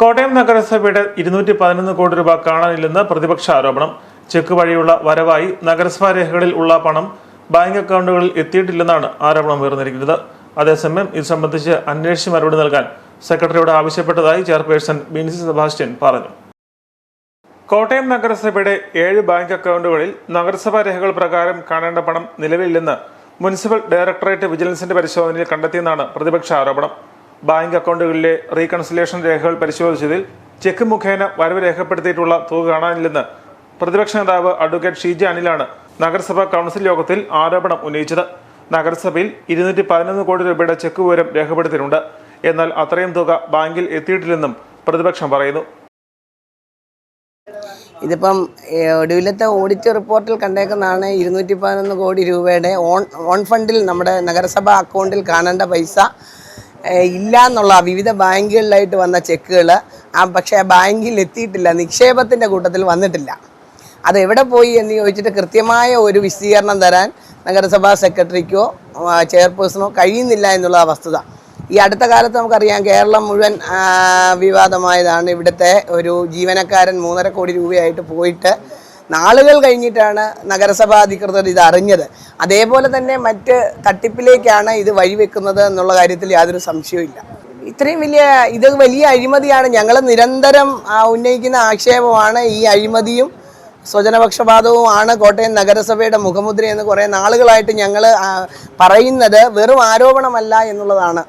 കോട്ടയം നഗരസഭയുടെ ഇരുന്നൂറ്റി പതിനൊന്ന് കോടി രൂപ കാണാനില്ലെന്ന് പ്രതിപക്ഷ ആരോപണം. ചെക്ക് വഴിയുള്ള വരവായി നഗരസഭാ രേഖകളിൽ ഉള്ള പണം ബാങ്ക് അക്കൗണ്ടുകളിൽ എത്തിയിട്ടില്ലെന്നാണ് ആരോപണം ഉയർന്നിരിക്കുന്നത്. അതേസമയം ഇത് സംബന്ധിച്ച് അന്വേഷിച്ച് മറുപടി നൽകാൻ സെക്രട്ടറിയോട് ആവശ്യപ്പെട്ടതായി ചെയർപേഴ്സൺ ബിൻസി സെബാസ്റ്റ്യൻ പറഞ്ഞു. കോട്ടയം നഗരസഭയുടെ ഏഴ് ബാങ്ക് അക്കൗണ്ടുകളിൽ നഗരസഭാ രേഖകൾ പ്രകാരം കാണേണ്ട പണം നിലവിലില്ലെന്ന് മുനിസിപ്പൽ ഡയറക്ടറേറ്റ് വിജിലൻസിന്റെ പരിശോധനയിൽ കണ്ടെത്തിയെന്നാണ് പ്രതിപക്ഷ ആരോപണം. ബാങ്ക് അക്കൗണ്ടുകളിലെ റീകൺസിലേഷൻ രേഖകൾ പരിശോധിച്ചതിൽ ചെക്ക് മുഖേന വരവ് രേഖപ്പെടുത്തിയിട്ടുള്ള തുക കാണാനില്ലെന്ന് പ്രതിപക്ഷ നേതാവ് അഡ്വക്കേറ്റ് ഷീജ അനിലാണ് നഗരസഭാ കൗൺസിൽ യോഗത്തിൽ ആരോപണം ഉന്നയിച്ചത്. നഗരസഭയിൽ ഇരുന്നൂറ്റി പതിനൊന്ന് കോടി രൂപയുടെ ചെക്ക് വിവരം രേഖപ്പെടുത്തിയിട്ടുണ്ട്. എന്നാൽ അത്രയും തുക ബാങ്കിൽ എത്തിയിട്ടില്ലെന്നും പ്രതിപക്ഷം പറയുന്നു. ഇതിപ്പം ഒടുവിലത്തെ ഓഡിറ്റ് റിപ്പോർട്ടിൽ കണ്ടേക്കുന്നതാണ് ഇരുന്നൂറ്റി പതിനൊന്ന് കോടി രൂപയുടെ ഓൺ ഓൺ ഫണ്ടിൽ നമ്മുടെ നഗരസഭാ അക്കൗണ്ടിൽ കാണേണ്ട പൈസ. ഇല്ല എന്നുള്ള വിവിധ ബാങ്കുകളിലായിട്ട് വന്ന ചെക്കുകൾ ആ പക്ഷേ ബാങ്കിൽ എത്തിയിട്ടില്ല നിക്ഷേപത്തിന്റെ കൂട്ടത്തിൽ വന്നിട്ടില്ല. അത് എവിടെ പോയി എന്ന് ചോദിച്ചിട്ട് കൃത്യമായ ഒരു വിശദീകരണം തരാൻ നഗരസഭാ സെക്രട്ടറിക്കോ ചെയർപേഴ്സണോ കഴിയുന്നില്ല എന്നുള്ള വസ്തുത. ഈ അടുത്ത കാലത്ത് നമുക്കറിയാം കേരളം മുഴുവൻ വിവാദമായതാണ്. ഇവിടുത്തെ ഒരു ജീവനക്കാരൻ മൂന്നര കോടി രൂപയായിട്ട് പോയിട്ട് നാളുകൾ കഴിഞ്ഞിട്ടാണ് നഗരസഭാ അധികൃതർ ഇത് അറിഞ്ഞത്. അതേപോലെ തന്നെ മറ്റ് തട്ടിപ്പിലേക്കാണ് ഇത് വഴിവെക്കുന്നത് എന്നുള്ള കാര്യത്തിൽ യാതൊരു സംശയവും ഇത്രയും വലിയ ഇത് വലിയ അഴിമതിയാണ് ഞങ്ങൾ നിരന്തരം ഉന്നയിക്കുന്ന ആക്ഷേപമാണ് ഈ അഴിമതിയും സ്വജനപക്ഷപാതവുമാണ് കോട്ടയം നഗരസഭയുടെ മുഖമുദ്ര എന്ന് കുറേ നാളുകളായിട്ട് ഞങ്ങൾ പറയുന്നത് വെറും ആരോപണമല്ല എന്നുള്ളതാണ്.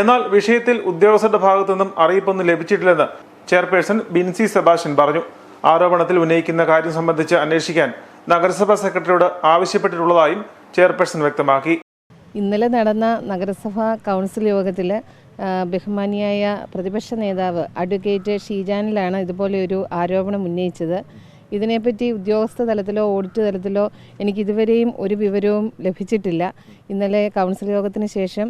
എന്നാൽ വിഷയത്തിൽ ഉദ്യോഗസ്ഥരുടെ ഭാഗത്തു നിന്നും അറിയിപ്പൊന്നും ലഭിച്ചിട്ടില്ലെന്ന് ചെയർപേഴ്സൺ ബിൻസി സെബാഷൻ പറഞ്ഞു. ആരോപണത്തിൽ ഉന്നയിക്കുന്ന കാര്യം സംബന്ധിച്ച് അന്വേഷിക്കാൻ നഗരസഭാ സെക്രട്ടറിയോട് ആവശ്യപ്പെട്ടിട്ടുള്ളതായും ചെയർപേഴ്സൺ വ്യക്തമാക്കി. ഇന്നലെ നടന്ന നഗരസഭാ കൗൺസിൽ യോഗത്തിൽ ബഹുമാനിയായ പ്രതിപക്ഷ നേതാവ് അഡ്വക്കേറ്റ് ഷീജാനിലാണ് ഇതുപോലെ ഒരു ആരോപണം ഉന്നയിച്ചത്. ഇതിനെപ്പറ്റി ഉദ്യോഗസ്ഥ തലത്തിലോ ഓഡിറ്റ് തലത്തിലോ എനിക്ക് ഇതുവരെയും ഒരു വിവരവും ലഭിച്ചിട്ടില്ല. ഇന്നലെ കൗൺസിൽ യോഗത്തിന് ശേഷം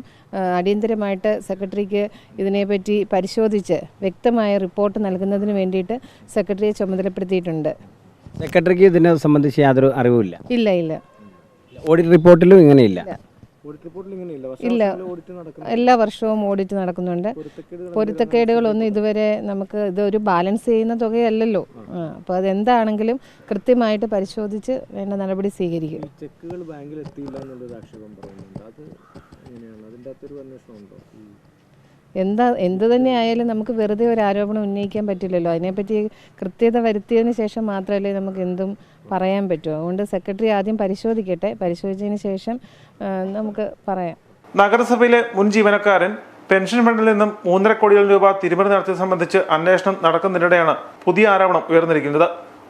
അടിയന്തരമായിട്ട് സെക്രട്ടറിക്ക് ഇതിനെപ്പറ്റി പരിശോധിച്ച് വ്യക്തമായ റിപ്പോർട്ട് നൽകുന്നതിന് വേണ്ടിയിട്ട് സെക്രട്ടറിയെ ചുമതലപ്പെടുത്തിയിട്ടുണ്ട്. സെക്രട്ടറിക്ക് ഇതിനെ സംബന്ധിച്ച് യാതൊരു അറിവുമില്ല? ഇല്ല ഇല്ല. ഓഡിറ്റ് റിപ്പോർട്ടിലും ഇങ്ങനെയില്ല? ഇല്ല. എല്ലാ വർഷവും ഓഡിറ്റ് നടക്കുന്നുണ്ട്. പൊരുത്തക്കേടുകളൊന്നും ഇതുവരെ നമുക്ക് ഇതൊരു ബാലൻസ് ചെയ്യുന്ന തുകയല്ലല്ലോ. അപ്പോൾ അതെന്താണെങ്കിലും കൃത്യമായിട്ട് പരിശോധിച്ച് വേണ്ട നടപടി സ്വീകരിക്കും. ചെക്കുകൾ ബാങ്കിൽ എത്തിയില്ല എന്നുള്ളൊരു ആക്ഷേപം പറയുന്നുണ്ട്. അത് എങ്ങനെയാണ്? അതിന്റെ അകത്തൊരു അന്വേഷണം ഉണ്ടോ എന്താ എന്ത് തന്നെ ആയാലും നമുക്ക് വെറുതെ ഒരു ആരോപണം ഉന്നയിക്കാൻ പറ്റില്ലല്ലോ. അതിനെപ്പറ്റി കൃത്യത വരുത്തിയതിന് ശേഷം മാത്രമല്ലേ നമുക്ക് എന്തും പറയാൻ പറ്റൂ. അതുകൊണ്ട് സെക്രട്ടറി ആദ്യം പരിശോധിക്കട്ടെ. പരിശോധിച്ചതിന് ശേഷം നമുക്ക് പറയാം. നഗരസഭയിലെ മുൻ ജീവനക്കാരൻ പെൻഷൻ ഫണ്ടിൽ നിന്നും മൂന്നര കോടിയോളം രൂപ തിരിമറി നടത്തിയത് സംബന്ധിച്ച് അന്വേഷണം നടക്കുന്നതിനിടെയാണ് പുതിയ ആരോപണം ഉയർന്നിരിക്കുന്നത്.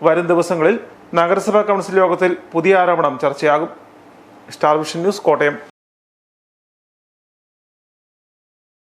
വരും ദിവസങ്ങളിൽ നഗരസഭാ കൗൺസിൽ യോഗത്തിൽ പുതിയ ആരോപണം ചർച്ചയാകും. Star Vision News Kottayam.